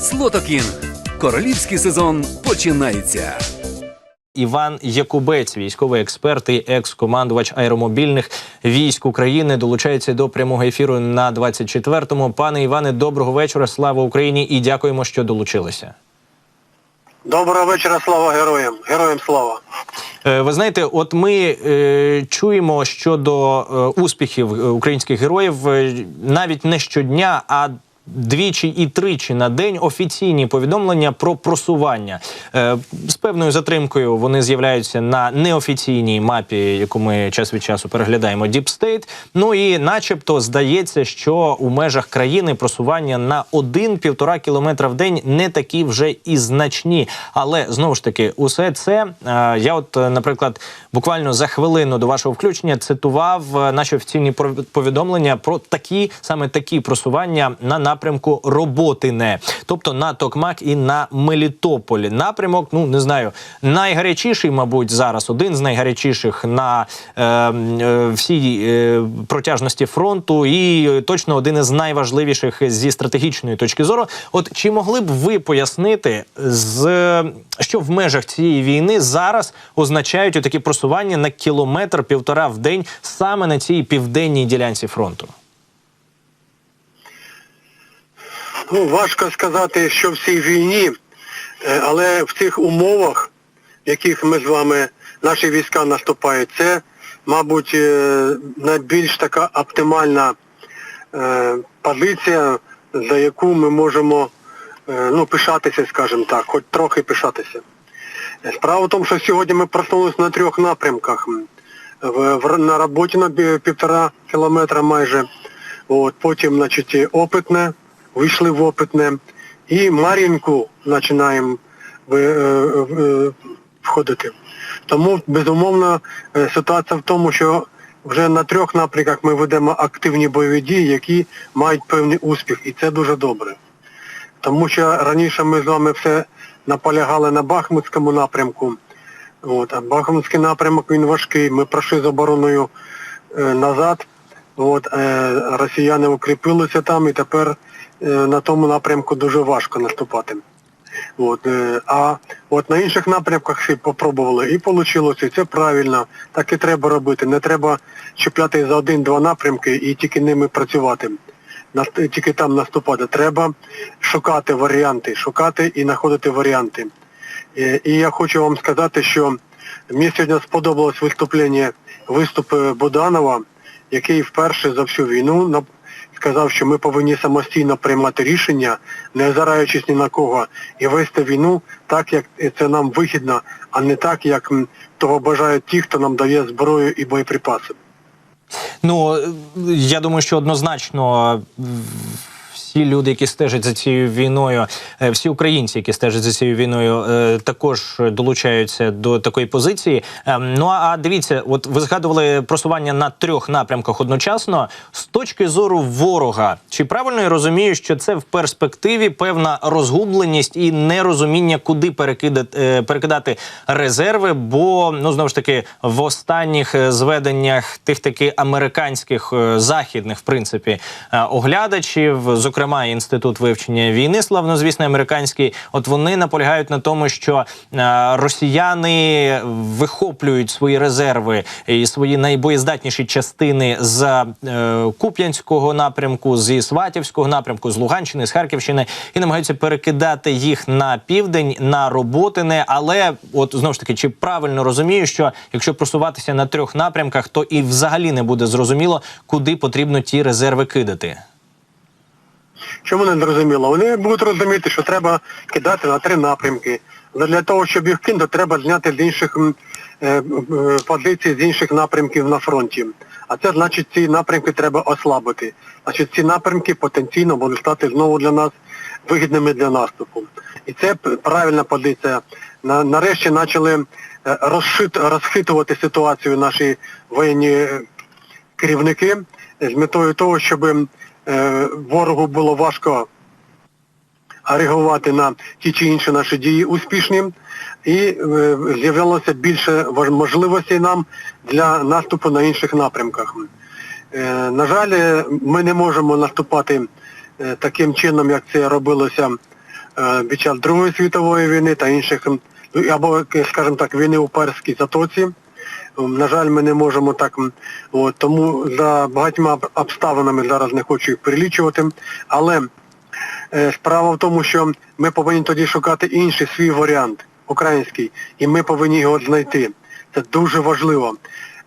Слотокінг. Королівський сезон починається. Іван Якубець, військовий експерт і екс-командувач аеромобільних військ України, долучається до прямого ефіру на 24-му. Пане Іване, доброго вечора. Слава Україні і дякуємо, що долучилися. Доброго вечора, слава героям. Героям слава. Е, Ви знаєте, от ми е, чуємо щодо е, успіхів е, українських героїв е, навіть не щодня, а двічі і тричі на день офіційні повідомлення про просування. Е, з певною затримкою вони з'являються на неофіційній мапі, яку ми час від часу переглядаємо State. Ну і начебто здається, що у межах країни просування на 1-1,5 кілометра в день не такі вже і значні. Але знову ж таки, усе це е, я, от, е, наприклад, буквально за хвилину до вашого включення цитував наші офіційні пов- повідомлення про такі саме такі просування на напрямку Роботине, тобто на Токмак і на Мелітополі. Напрямок, ну не знаю, найгарячіший, мабуть, зараз один з найгарячіших на е, е, всій е, протяжності фронту, і точно один із найважливіших зі стратегічної точки зору. От чи могли б ви пояснити, з що в межах цієї війни зараз означають такі просування на кілометр півтора в день саме на цій південній ділянці фронту? Ну, важко сказати, що в цій війні, е, але в цих умовах, в яких ми з вами, наші війська наступають, це, мабуть, е, найбільш така оптимальна е, позиція, за яку ми можемо ну, пишатися, скажімо так, хоч трохи пишатися. Справа в тому, що сьогодні ми проснулися на трьох напрямках. На роботі на півтора кілометра майже. От, потім, значить, опитне, вийшли в опитне. І Мар'їнку починаємо е, е, входити. Тому, безумовно, е, ситуація в тому, що вже на трьох напрямках ми ведемо активні бойові дії, які мають певний успіх. І це дуже добре. Тому що раніше ми з вами все наполягали на Бахмутському напрямку. От, а Бахмутський напрямок він важкий. Ми пройшли з обороною е, назад. От, е, росіяни укріпилися там і тепер е, на тому напрямку дуже важко наступати. От, е, а от на інших напрямках ще попробували і вийшло, і це правильно. Так і треба робити. Не треба чіпляти за один-два напрямки і тільки ними працювати. Тільки там наступати. Треба шукати варіанти, шукати і знаходити варіанти. Е, І я хочу вам сказати, що мені сьогодні сподобалось виступлення, виступ е, Буданова, який вперше за всю війну на- сказав, що ми повинні самостійно приймати рішення, не озираючись ні на кого, і вести війну так, як це нам вигідно, а не так, як того бажають ті, хто нам дає зброю і боєприпаси. Ну я думаю, що однозначно. Всі люди, які стежать за цією війною, е, всі українці, які стежать за цією війною, е, також долучаються до такої позиції. Ем, Ну а дивіться, от ви згадували просування на трьох напрямках одночасно. З точки зору ворога, чи правильно я розумію, що це в перспективі певна розгубленість і нерозуміння, куди перекидати, е, перекидати резерви? Бо ну знову ж таки в останніх зведеннях тих таки американських західних, в принципі, оглядачів, зокрема інститут вивчення війни, славнозвісний американський, от вони наполягають на тому, що е, росіяни вихоплюють свої резерви і свої найбоєздатніші частини з е, Куп'янського напрямку, зі Сватівського напрямку, з Луганщини, з Харківщини і намагаються перекидати їх на південь, на роботине. Але от знову ж таки, чи правильно розумію, що якщо просуватися на трьох напрямках, то і взагалі не буде зрозуміло, куди потрібно ті резерви кидати. Чому не зрозуміло? Вони будуть розуміти, що треба кидати на три напрямки. Але Для того, щоб їх кинути, треба зняти з інших е, е, позицій, з інших напрямків на фронті. А це значить ці напрямки треба ослабити. Значить ці напрямки потенційно будуть стати знову для нас вигідними для наступу. І це правильна позиція. На, нарешті почали е, розшит, розхитувати ситуацію наші воєнні керівники з метою того, щоб ворогу було важко реагувати на ті чи інші наші дії успішні, і е, з'явилося більше можливостей нам для наступу на інших напрямках. Е, на жаль, е, ми не можемо наступати е, таким чином, як це робилося е, під час Другої світової війни та інших, ну, або, е, скажімо так, війни у Перській затоці. На жаль, ми не можемо так. От, тому за багатьма обставинами зараз не хочу їх перелічувати. Але е, справа в тому, що ми повинні тоді шукати інший свій варіант, український, і ми повинні його знайти. Це дуже важливо.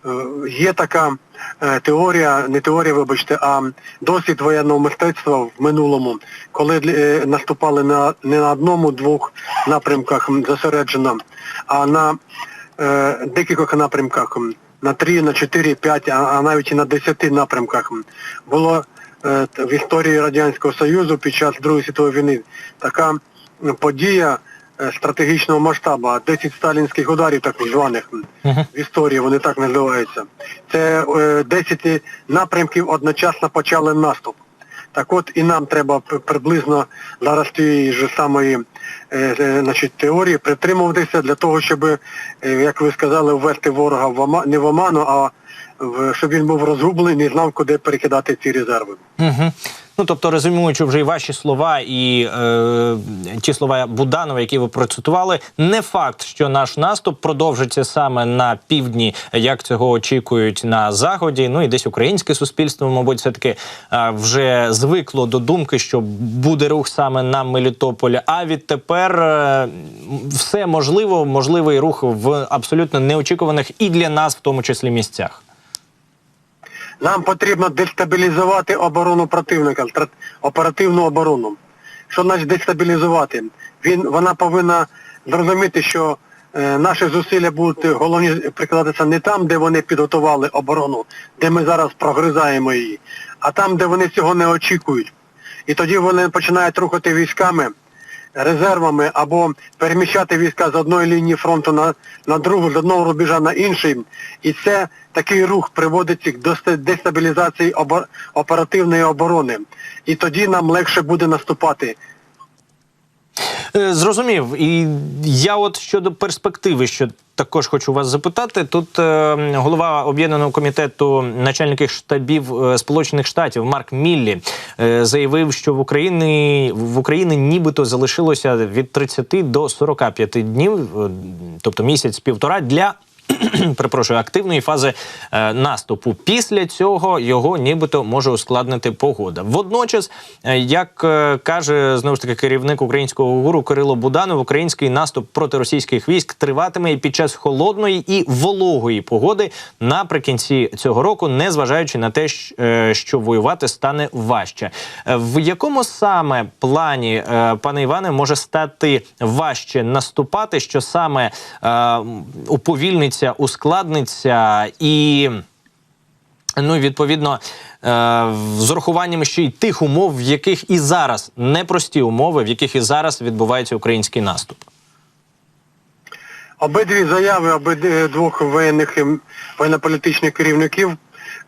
Е, Є така е, теорія, не теорія, вибачте, а досвід воєнного мистецтва в минулому, коли е, наступали на не на одному-двох напрямках зосереджено, а на е, декількох напрямках, на три, на чотири, п'ять, а, а навіть і на десяти напрямках було е, в історії Радянського Союзу під час Другої світової війни така подія е, стратегічного масштабу, 10 сталінських ударів так званих в історії, вони так називаються. Це е, 10 напрямків одночасно почали наступ. Так от і нам треба приблизно зараз тієї ж самої е, е, значить, теорії притримуватися для того, щоб, е, як ви сказали, ввести ворога в ома, не в оману, а в, щоб він був розгублений, і знав, куди перекидати ці резерви. Угу. Ну тобто, резюмуючи вже і ваші слова, і е, ті слова Буданова, які ви процитували, не факт, що наш наступ продовжиться саме на півдні, як цього очікують на заході. Ну і десь українське суспільство, мабуть, все таки е, вже звикло до думки, що буде рух саме на Мелітополь. А відтепер е, все можливо, можливий рух в абсолютно неочікуваних і для нас, в тому числі, місцях. Нам потрібно дестабілізувати оборону противника, оперативну оборону. Що значить дестабілізувати? Він, вона повинна зрозуміти, що е, наші зусилля будуть головні прикладатися не там, де вони підготували оборону, де ми зараз прогризаємо її, а там, де вони цього не очікують. І тоді вони починають рухати військами, резервами або переміщати війська з одної лінії фронту на, на другу, з одного рубежа на інший. І це такий рух приводить до дестабілізації оперативної оборони. І тоді нам легше буде наступати. Е, Зрозумів. І я от щодо перспективи, що також хочу вас запитати. Тут е, голова об'єднаного комітету начальників штабів е, Сполучених Штатів Марк Міллі е, заявив, що в Україні в Україні нібито залишилося від 30 до 45 днів, е, тобто місяць-півтора для. Перепрошую, активної фази е, наступу. Після цього його нібито може ускладнити погода. Водночас, е, як е, каже знову ж таки керівник українського гуру Кирило Буданов, український наступ проти російських військ триватиме і під час холодної і вологої погоди наприкінці цього року, незважаючи на те, е, що воювати стане важче. Е, В якому саме плані, е, пане Іване, може стати важче наступати, що саме е, уповільниться, ускладниться і. Ну, відповідно, е, з урахуванням ще й тих умов, в яких і зараз непрості умови, в яких і зараз відбувається український наступ. Обидві заяви обидвох воєнних ем, воєнно-політичних керівників,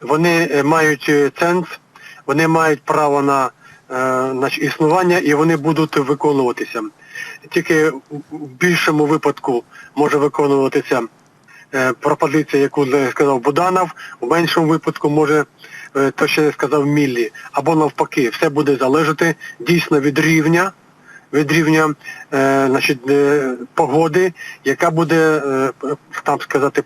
вони е, мають е, ценз, вони мають право на, е, на існування і вони будуть виконуватися. Тільки в більшому випадку може виконуватися е, пропозиція, яку сказав Буданов, в меншому випадку може е, то, що я сказав Міллі, або навпаки, все буде залежати дійсно від рівня від рівня е, значить, е, погоди, яка буде, е, там сказати,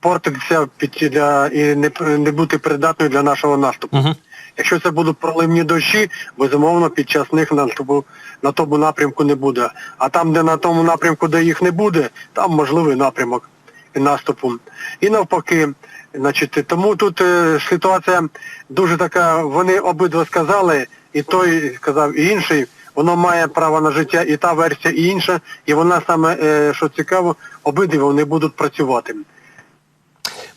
портитися під для і не, не бути придатною для нашого наступу. Угу. Якщо це будуть проливні дощі, безумовно під час них наступу на тому напрямку не буде. А там, де на тому напрямку, де їх не буде, там можливий напрямок наступу. І навпаки, значить, тому тут е, ситуація дуже така, вони обидва сказали, і той сказав, і інший, воно має право на життя, і та версія, і інша, і вона саме, е, що цікаво, обидві вони будуть працювати.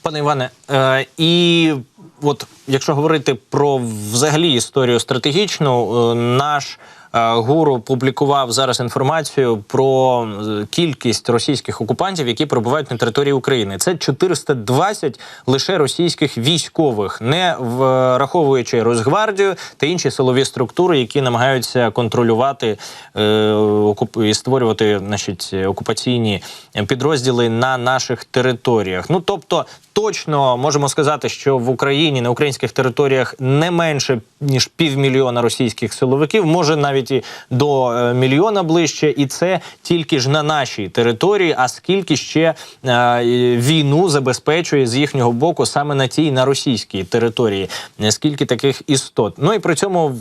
Пане Іване, е, і от якщо говорити про взагалі історію стратегічну, е, наш гуру публікував зараз інформацію про е, кількість російських окупантів, які перебувають на території України. Це 420 лише російських військових, не враховуючи Росгвардію та інші силові структури, які намагаються контролювати е, і створювати значить, окупаційні підрозділи на наших територіях. Ну тобто, точно можемо сказати, що в Україні на українських територіях не менше ніж півмільйона російських силовиків, може навіть і до е, мільйона ближче, і це тільки ж на нашій території. А скільки ще е, війну забезпечує з їхнього боку саме на тій на російській території? Скільки таких істот? Ну і при цьому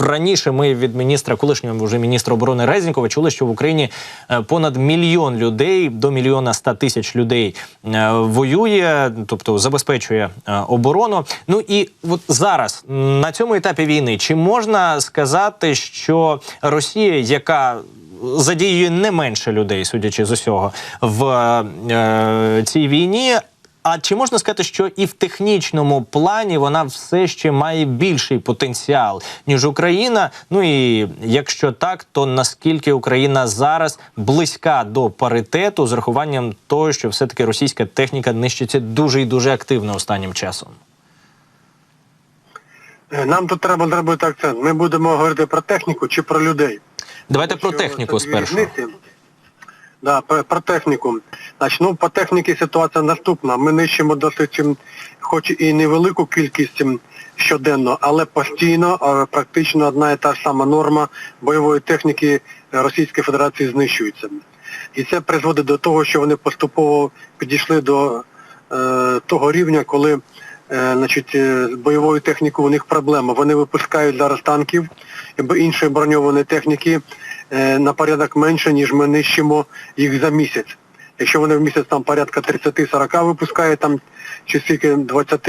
раніше ми від міністра, колишнього вже міністра оборони Резнікова, чули, що в Україні е, понад мільйон людей до мільйона ста тисяч людей е, воює, тобто забезпечує е, оборону. Ну і от зараз на цьому етапі війни чи можна сказати, що Росія, яка задіює не менше людей, судячи з усього, в е, цій війні. А чи можна сказати, що і в технічному плані вона все ще має більший потенціал ніж Україна? Ну і якщо так, то наскільки Україна зараз близька до паритету з рахуванням того, що все таки російська техніка нищиться дуже і дуже активно останнім часом? Е, Нам тут треба зробити акцент. Ми будемо говорити про техніку чи про людей. Давайте про техніку спершу. різниці. Да, про, техніку. Значить, ну, по техніці ситуація наступна. Ми нищимо досить, хоч і невелику кількість щоденно, але постійно, практично одна і та ж сама норма бойової техніки Російської Федерації знищується. І це призводить до того, що вони поступово підійшли до е, того рівня, коли е, значить, е, бойовою технікою у них проблема. Вони випускають зараз танків або іншої броньованої техніки е, на порядок менше, ніж ми нищимо їх за місяць. Якщо вони в місяць там порядка 30-40 випускають, там чи стільки 20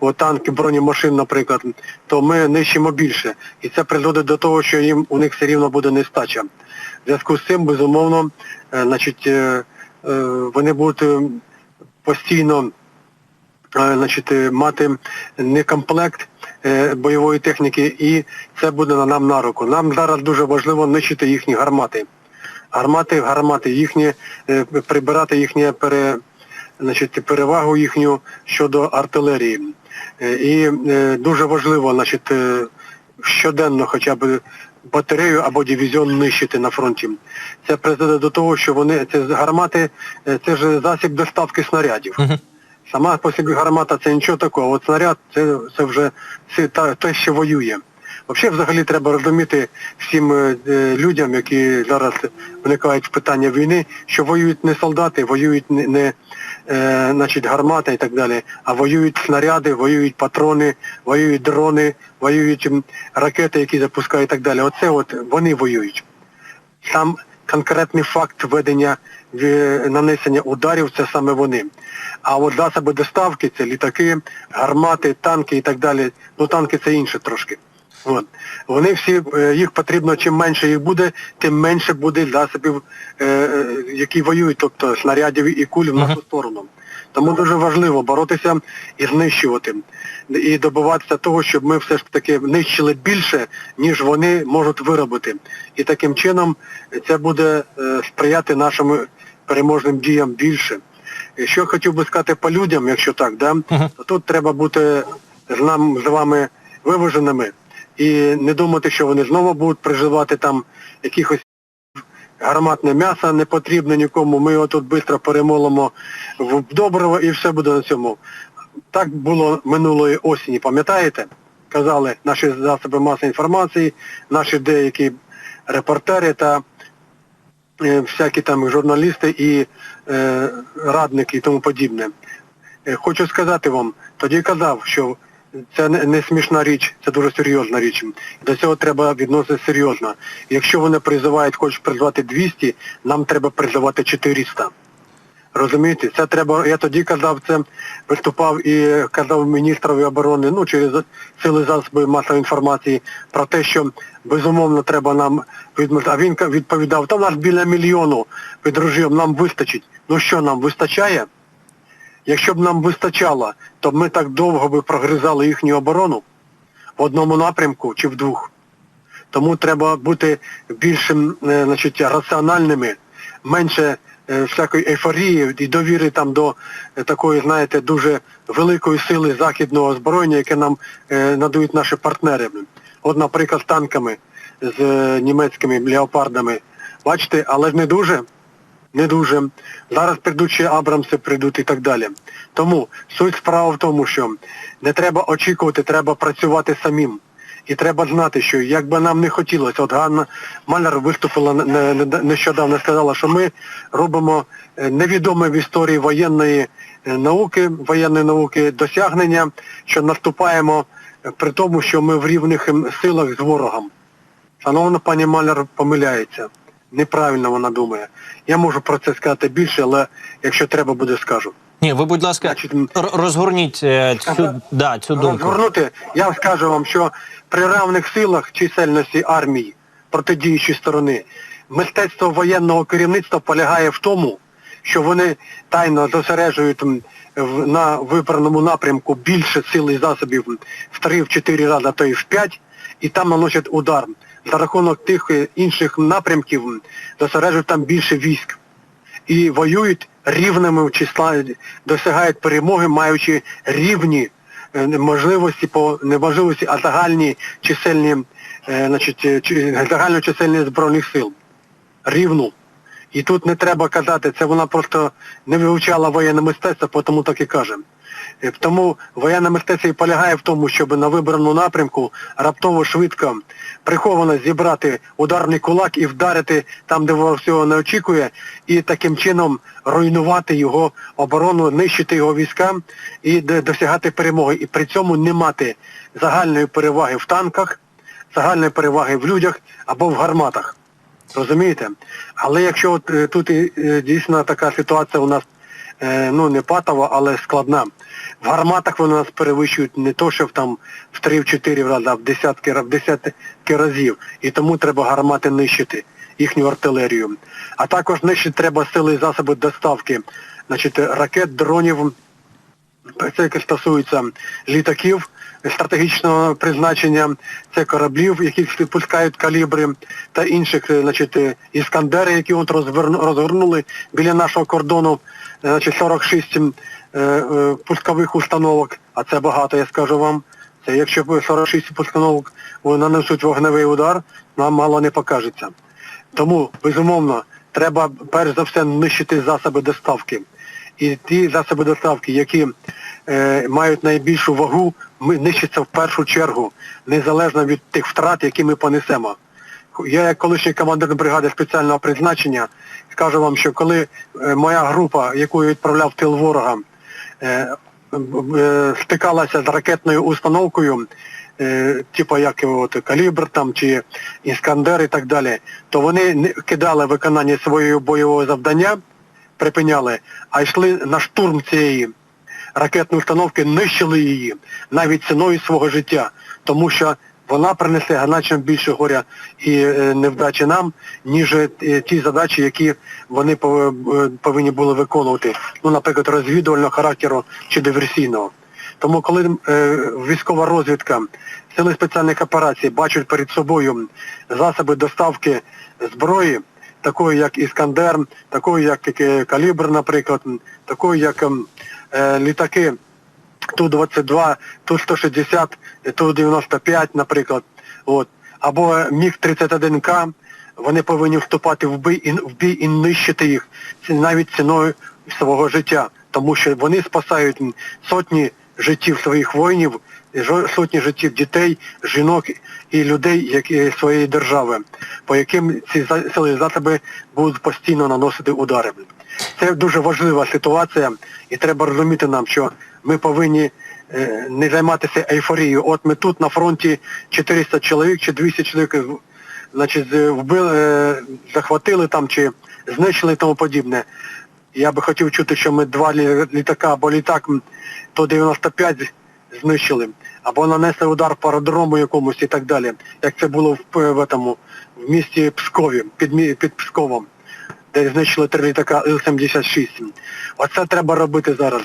от, танків, бронемашин, наприклад, то ми нищимо більше. І це призводить до того, що їм у них все рівно буде нестача. В зв'язку з цим, безумовно, е, значить, е, е, вони будуть е, постійно е, значить, е, мати некомплект е, бойової техніки, і це буде на нам на руку. Нам зараз дуже важливо нищити їхні гармати. Гармати, гармати їхні, е, прибирати їхнє пере, значить, перевагу їхню щодо артилерії. Е, І е, дуже важливо, значить, е, щоденно хоча б батарею або дивізіон нищити на фронті. Це призведе до того, що вони це гармати, е, це ж засіб доставки снарядів. Сама по собі гармата це нічого такого. От снаряд це, це вже це те, що воює. Взагалі, взагалі треба розуміти всім е, е, людям, які зараз виникають в питання війни, що воюють не солдати, воюють не, не е, значить, гармата і так далі, а воюють снаряди, воюють патрони, воюють дрони, воюють ракети, які запускають і так далі. Оце от вони воюють. Сам конкретний факт ведення е, нанесення ударів це саме вони. А от засоби доставки це літаки, гармати, танки і так далі. Ну танки це інше трошки. От. Вони всі, е, їх потрібно, чим менше їх буде, тим менше буде засобів, е, які воюють, тобто снарядів і куль в нашу сторону. Тому дуже важливо боротися і знищувати. І добиватися того, щоб ми все ж таки нищили більше, ніж вони можуть виробити. І таким чином це буде е, сприяти нашим переможним діям більше. І Що хотів би сказати по людям, якщо так, да? то тут треба бути з нам з вами виваженими і не думати, що вони знову будуть приживати там якихось гарматне м'ясо не потрібне нікому, ми його тут швидко перемолимо в добриво і все буде на цьому. Так було минулої осені, пам'ятаєте? Казали наші засоби масової інформації, наші деякі репортери та е, всякі там журналісти і е, радники і тому подібне. Е, Хочу сказати вам, тоді казав, що це не, не смішна річ, це дуже серйозна річ. До цього треба відноситися серйозно. Якщо вони призивають, хочуть призвати 200, нам треба призивати 400. Розумієте, це треба, я тоді казав це, виступав і казав міністрові оборони, ну через сили засоби масової інформації про те, що безумовно треба нам відмовити. А він відповідав, та в нас біля мільйону підружів, нам вистачить. Ну що нам вистачає? Якщо б нам вистачало, то б ми так довго би прогризали їхню оборону в одному напрямку чи в двох. Тому треба бути більшим е, значить, раціональними, менше всякої ейфорії і довіри там до е, такої, знаєте, дуже великої сили західного озброєння, яке нам е, надають наші партнери. От, наприклад, танками, з е, німецькими леопардами. Бачите, але ж не дуже. Не дуже. Зараз прийдуть ще Абрамси прийдуть і так далі. Тому суть справа в тому, що не треба очікувати, треба працювати самим. І треба знати, що як би нам не хотілося, от Ганна Маляр виступила не- не- нещодавно, сказала, що ми робимо е, невідоме в історії воєнної е, науки, воєнної науки досягнення, що наступаємо е, при тому, що ми в рівних силах з ворогом. Шановна пані Маляр помиляється. Неправильно вона думає. Я можу про це сказати більше, але якщо треба буде, скажу. Ні, ви, будь ласка, Значить, розгорніть е, цю, да, цю думку. Розгорнути, я скажу вам, що при равних силах чисельності армії протидіючої сторони мистецтво воєнного керівництва полягає в тому, що вони тайно зосереджують на вибраному напрямку більше сил і засобів в 3-4 рази, а то і в 5, і там наносять удар. За рахунок тих інших напрямків зосереджують там більше військ і воюють рівними числа, досягають перемоги, маючи рівні е, можливості по не можливості, а загальні чисельні, е, значить, е, загальну чисельність збройних сил. Рівну. І тут не треба казати, це вона просто не вивчала воєнне мистецтво, тому так і каже. Е, Тому воєнне мистецтво і полягає в тому, щоб на вибраному напрямку раптово швидко приховано зібрати ударний кулак і вдарити там, де ворог всього не очікує, і таким чином руйнувати його оборону, нищити його війська і досягати перемоги. І при цьому не мати загальної переваги в танках, загальної переваги в людях або в гарматах. Розумієте? Але якщо от, е, тут е, дійсно така ситуація у нас ну не патова, але складна. В гарматах вони нас перевищують не то, що в там в 3-4 рази, а в десятки, в десятки разів. І тому треба гармати нищити, їхню артилерію. А також нищити треба сили і засоби доставки, значить, ракет, дронів, це яке стосується літаків стратегічного призначення, це кораблів, яких пускають калібри та інших, е, значить, е, іскандери, які от розверну- розгорнули біля нашого кордону, е, значить, 46 е, е, пускових установок, а це багато, я скажу вам. Це якщо 46 установок вони нанесуть вогневий удар, нам мало не покажеться. Тому, безумовно, треба перш за все нищити засоби доставки. І ті засоби доставки, які е, мають найбільшу вагу, ми нищаться в першу чергу, незалежно від тих втрат, які ми понесемо. Я як колишній командир бригади спеціального призначення скажу вам, що коли е, моя група, яку я відправляв в тил ворога, е, е, стикалася з ракетною установкою, е, типу як от, калібр там чи іскандер і так далі, то вони кидали виконання свого бойового завдання, припиняли, а йшли на штурм цієї ракетної установки, нищили її навіть ціною свого життя, тому що вона принесе значно більше горя і е, невдачі нам, ніж е, ті задачі, які вони е, повинні були виконувати, ну, наприклад, розвідувального характеру чи диверсійного. Тому коли військова розвідка, сили спеціальних операцій бачать перед собою засоби доставки зброї, такої як Іскандер, такої як Калібр, наприклад, такої як ем, літаки Ту-22, Ту-160, Ту-95, наприклад, от, або Міг-31К, вони повинні вступати в бій, і, в бій і нищити їх навіть ціною свого життя, тому що вони спасають сотні життів своїх воїнів, сотні життів дітей, жінок і людей які, своєї держави, по яким ці сили засоби будуть постійно наносити удари. Це дуже важлива ситуація, і треба розуміти нам, що ми повинні е, не займатися ейфорією. От ми тут на фронті 400 чоловік чи 200 чоловік е, значить, вбили, е, захватили там чи знищили і тому подібне. Я би хотів чути, що ми два літака або літак м, Ту-95 знищили, або нанесли удар по аеродрому якомусь і так далі, як це було в, в, этому, в місті Пскові, під, під Псковом де знищили три літака Іл-76. Оце треба робити зараз.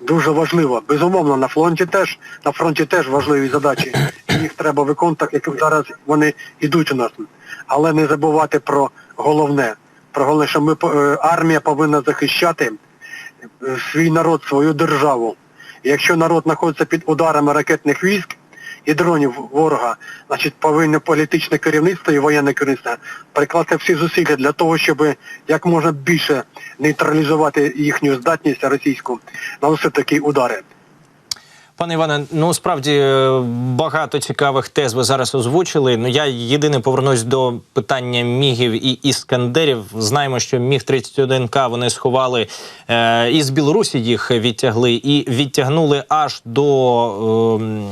Дуже важливо. Безумовно, на фронті теж, на фронті теж важливі задачі. Їх треба виконувати, як зараз вони йдуть у нас. Але не забувати про головне. Про головне, що ми, е, армія повинна захищати е, свій народ, свою державу. І якщо народ знаходиться під ударами ракетних військ і дронів ворога, значить повинно політичне керівництво і воєнне керівництво прикласти всі зусилля для того, щоб як можна більше нейтралізувати їхню здатність російську наносити такі удари. Пане Іване, ну справді е, багато цікавих тез ви зараз озвучили. Ну я єдине повернусь до питання мігів і іскандерів. Знаємо, що міг 31 к вони сховали е, із Білорусі. Їх відтягли і відтягнули аж до е,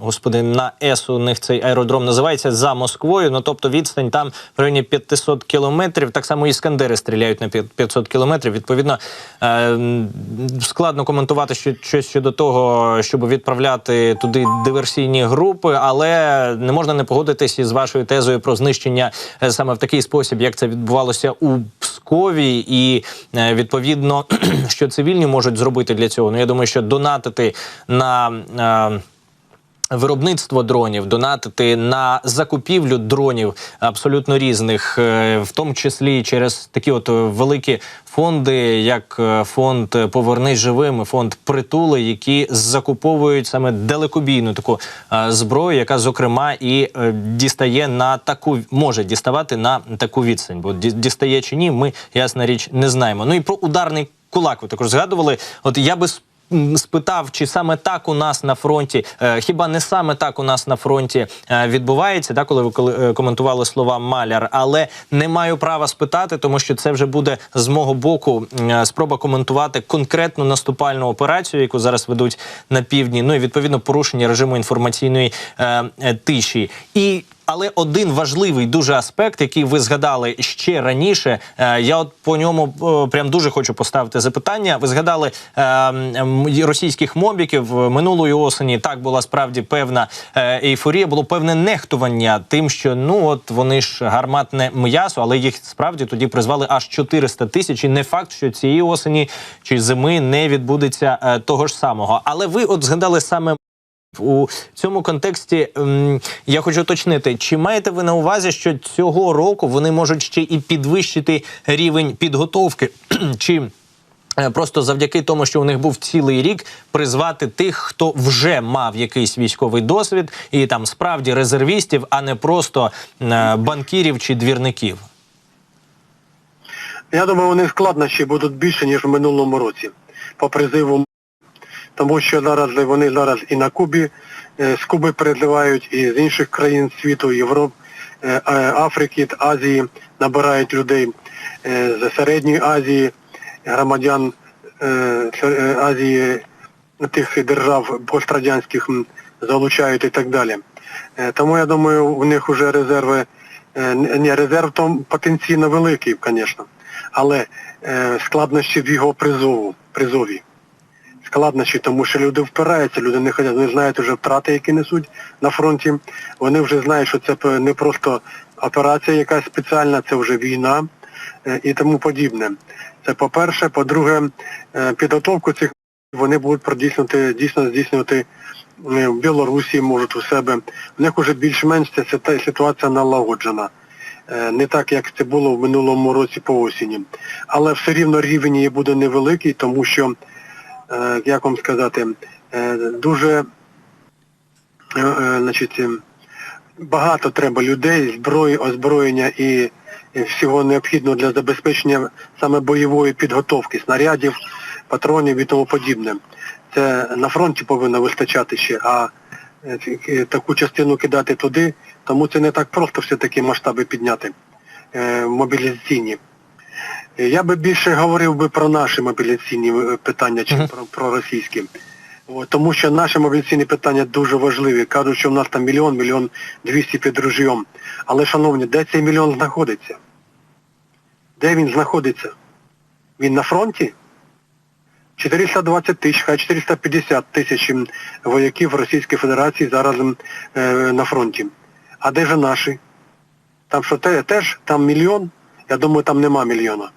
господи на С. У них цей аеродром називається за Москвою. Ну тобто відстань там в районі 500 кілометрів. Так само іскандери стріляють на 500 кілометрів. Відповідно, е, складно коментувати що, щось щодо того, щоб відправляти туди диверсійні групи, але не можна не погодитись із вашою тезою про знищення е, саме в такий спосіб, як це відбувалося у Пскові, і е, відповідно, що цивільні можуть зробити для цього. Ну я думаю, що донатити на. Виробництво дронів, донатити на закупівлю дронів абсолютно різних, е, в тому числі через такі от е, великі фонди, як е, фонд Повернись живим, фонд притули, які закуповують саме далекобійну таку зброю, яка зокрема і дістає на таку може діставати на таку відстань. Бо дістає чи ні, ми ясна річ не знаємо. Ну і про ударний кулак ви також згадували. От я би спитав, чи саме так у нас на фронті, е, хіба не саме так у нас на фронті е, відбувається, да, коли ви е, коментували слова маляр, але не маю права спитати, тому що це вже буде з мого боку спроба коментувати конкретну наступальну операцію, яку зараз ведуть на півдні. Ну і відповідно порушення режиму інформаційної тиші. І але один важливий дуже аспект, який ви згадали ще раніше, е, я от по ньому е, прям дуже хочу поставити запитання. Ви згадали е, російських мобіків минулої осені. Так була справді певна ейфорія, було певне нехтування тим, що ну от вони ж гарматне м'ясо, але їх справді тоді призвали аж 400 тисяч. І не факт, що цієї осені чи зими не відбудеться того ж самого. Але ви от згадали саме. У цьому контексті ем, я хочу уточнити, чи маєте ви на увазі, що цього року вони можуть ще і підвищити рівень підготовки, чи е, просто завдяки тому, що у них був цілий рік, призвати тих, хто вже мав якийсь військовий досвід, і там справді резервістів, а не просто е, банкірів чи двірників? Я думаю, вони складнощі будуть більше, ніж в минулому році по призиву. Тому що зараз вони зараз і на Кубі, е, з Куби передливають, і з інших країн світу, Європи, е, е, Африки, Азії набирають людей е, з Середньої Азії, громадян е, е, Азії, тих держав пострадянських залучають і так далі. Е, Тому я думаю, у них вже резерви, е, ні, резерв там потенційно великий, звісно, але е, складнощі в його призову, призові. Складнощі, тому що люди впираються, люди не ходять, вони знають вже втрати, які несуть на фронті. Вони вже знають, що це не просто операція якась спеціальна, це вже війна е, і тому подібне. Це по-перше. По-друге, е, підготовку цих вони будуть продійснювати, дійсно здійснювати е, в Білорусі, можуть у себе. В них вже більш-менш ця ситуація налагоджена. Не так, як це було в минулому році по осені. Але все рівно рівень її буде невеликий, тому що, як вам сказати, е, дуже е, е, значить, е, багато треба людей, зброї, озброєння і всього необхідного для забезпечення саме бойової підготовки, снарядів, патронів і тому подібне. Це на фронті повинно вистачати ще, а е, е, таку частину кидати туди, тому це не так просто все-таки масштаби підняти е, мобілізаційні. Я би більше говорив би про наші мобілізаційні е, питання, чим Мгм. про, про російські. От, тому що наші мобілізаційні питання дуже важливі. Кажуть, що в нас там мільйон, мільйон двісті під ружйом. Але, шановні, де цей мільйон знаходиться? Де він знаходиться? Він на фронті? 420 тисяч, хай 450 тисяч вояків Російської Федерації зараз е, на фронті. А де ж наші? Там що теж там мільйон? Я думаю, там нема мільйона.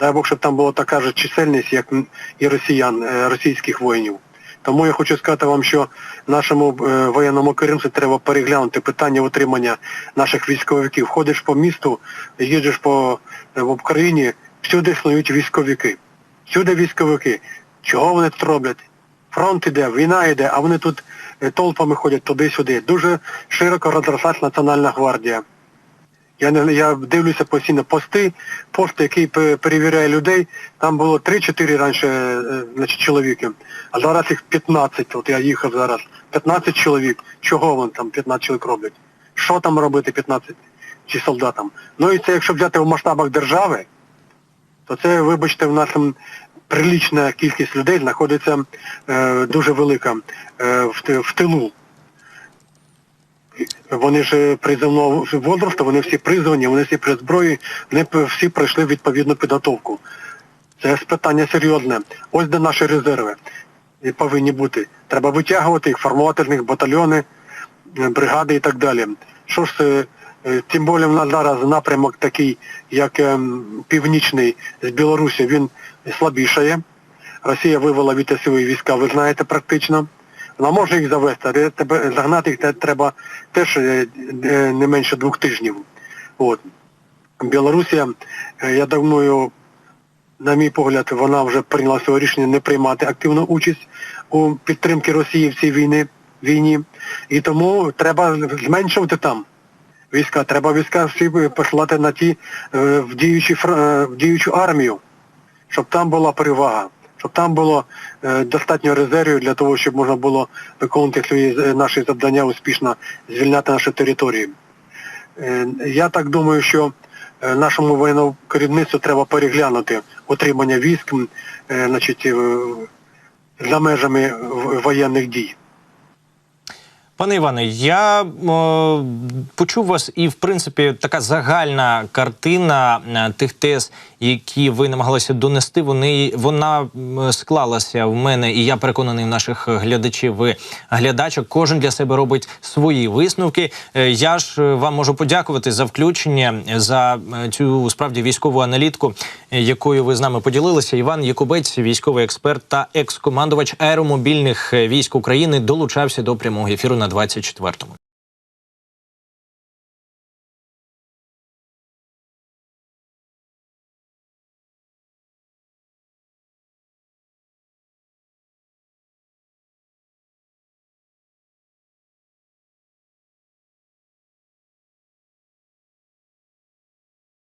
Дай Бог, щоб там була така ж чисельність, як і росіян, е, російських воїнів. Тому я хочу сказати вам, що нашому е, воєнному керівництву треба переглянути питання утримання наших військовиків. Ходиш по місту, їдеш по е, в Україні, всюди існують військовики. Всюди військовики. Чого вони тут роблять? Фронт іде, війна йде, а вони тут толпами ходять туди-сюди. Дуже широко розрослась Національна гвардія. Я не я дивлюся постійно пости, пост, який пе- перевіряє людей. Там було 3-4 раніше е, значить, чоловіки, а зараз їх 15. От я їхав зараз. 15 чоловік. Чого вони там 15 чоловік роблять? Що там робити 15 чи солдатам? Ну і це якщо взяти в масштабах держави, то це, вибачте, в нас прилічна кількість людей знаходиться е, дуже велика е, в, в тилу. Вони ж призовного возрасту, вони всі призвані, вони всі при зброї, вони всі пройшли відповідну підготовку. Це питання серйозне. Ось де наші резерви і повинні бути. Треба витягувати їх, формувати з них батальйони, е, бригади і так далі. Що ж, е, е, тим більше в нас зараз напрямок такий, як північний з Білорусі, він слабішає. Росія вивела від свої війська, ви знаєте, практично. Вона може їх завести, але загнати їх треба теж е, е, не менше двох тижнів. От. Білорусія, е, я думаю, на мій погляд, вона вже прийняла своє рішення не приймати активну участь у підтримці Росії в цій війні, війні. І тому треба зменшувати там війська. Треба війська всі посилати на ті в, е, в діючу армію, щоб там була перевага, щоб там було е, достатньо резервів для того, щоб можна було виконувати свої е, наші завдання успішно, звільняти наші території. Е, Я так думаю, що нашому воєнному керівництву треба переглянути отримання військ значить, за межами воєнних дій. Пане Іване, я е, почув вас, і в принципі така загальна картина е, тих тез, які ви намагалися донести, вони вона склалася в мене, і я переконаний в наших глядачів і глядачок. Кожен для себе робить свої висновки. Е, я ж вам можу подякувати за включення за цю справді військову аналітику, е, якою ви з нами поділилися. Іван Якубець, військовий експерт та екс-командувач аеромобільних військ України, долучався до прямого ефіру на 24-му.